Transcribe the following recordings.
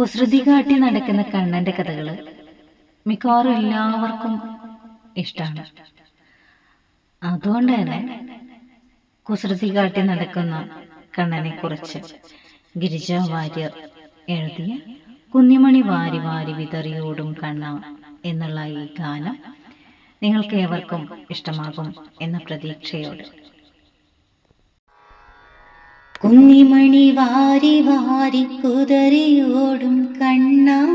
കുസൃതി കാട്ടി നടക്കുന്ന കണ്ണന്റെ കഥകൾ മിക്കവാറും എല്ലാവർക്കും ഇഷ്ടമാണ് അതുകൊണ്ട് തന്നെ കുസൃതി കാട്ടി നടക്കുന്ന കണ്ണനെ കുറിച്ച് ഗിരിജ വാര്യർ എഴുതിയ കുഞ്ഞിമണി വാരി വാരി വിതറിയോടും കണ്ണ എന്നുള്ള ഈ ഗാനം നിങ്ങൾക്ക് ഏവർക്കും ഇഷ്ടമാകും എന്ന പ്രതീക്ഷയോടെ. കുന്നിമണി വാരി വാരി കുതറിയോടും കണ്ണാ.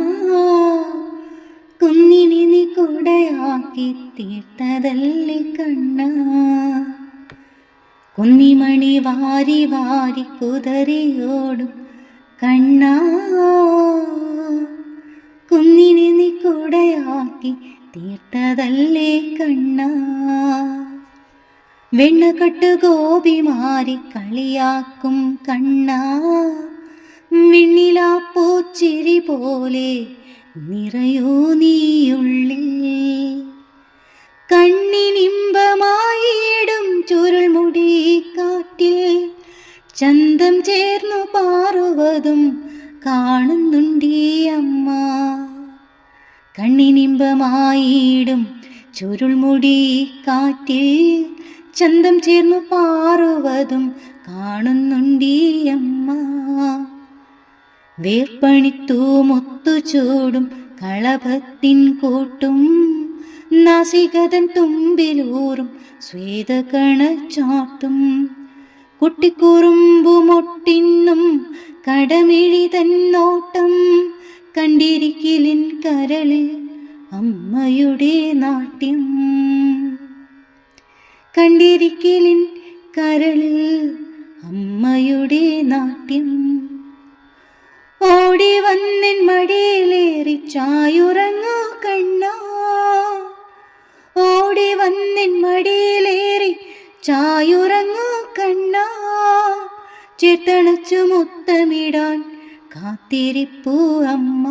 കുന്നിനി നീ കുടയാക്കി തീർത്തതല്ലേ കണ്ണാ. കുന്നിമണി വാരി വാരി കുതറിയോടും കണ്ണാ. കുന്നിനി നീ കുടയാക്കി തീർത്തതല്ലേ കണ്ണാ. വെണ്ണകെട്ട് ഗോപിമാരി കളിയാക്കും കണ്ണാ. മിണ്ണിലാ പൂച്ചിരി പോലെ നിറയൂ നീയുള്ളിൽ. കണ്ണിനിമ്പമായിടും ചുരുൾമുടി കാറ്റിൽ. ചന്തം ചേർന്നു പാറുവതും കാണുന്നുണ്ടീ അമ്മ. കണ്ണിനിമ്പമായിടും ചുരുൾമുടി കാറ്റിൽ. ചന്തം ചേർന്നു പാറുവതും കാണുന്നുണ്ടീ അമ്മ. വേർപ്പണിത്തു മുത്തുചൂടും കളഭത്തിൻ കൂട്ടും നാസികതൻ തുമ്പിലൂറും സ്വേദകണ ചാട്ടും. കുട്ടിക്കുറുമ്പുമൊട്ടിന്നും കടമിഴി തന്നോട്ടം കണ്ടിരിക്കലിൻ കരളിൽ അമ്മയുടെ നാട്യം. കണ്ടിരിക്കലിൻ കരളിൽ അമ്മയുടെ നാട്യം. ഓടി വന്നിൻ മടിയിലേറി ചായുറങ്ങൂ കണ്ണാ. ഓടി വന്നിൻ മടിയിലേറി ചായുറങ്ങൂ കണ്ണാ. ചേർത്തണച്ചു മുത്തമിടാൻ കാത്തിരിപ്പൂ അമ്മ.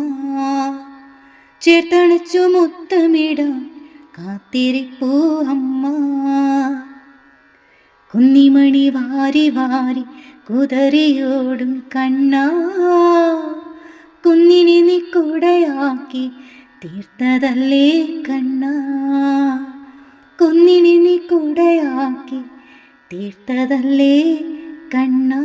ചേർത്തണച്ചു മുത്തമിടാൻ കാത്തിരിപ്പൂ അമ്മ. കുന്നിമണി വാരി വാരി കുതറിയോടും കണ്ണാ. കുന്നിനെ നീ കുടയാക്കി തീർത്തതല്ലേ കണ്ണാ. കുന്നിനെ നീ കുടയാക്കി തീർത്തതല്ലേ കണ്ണാ.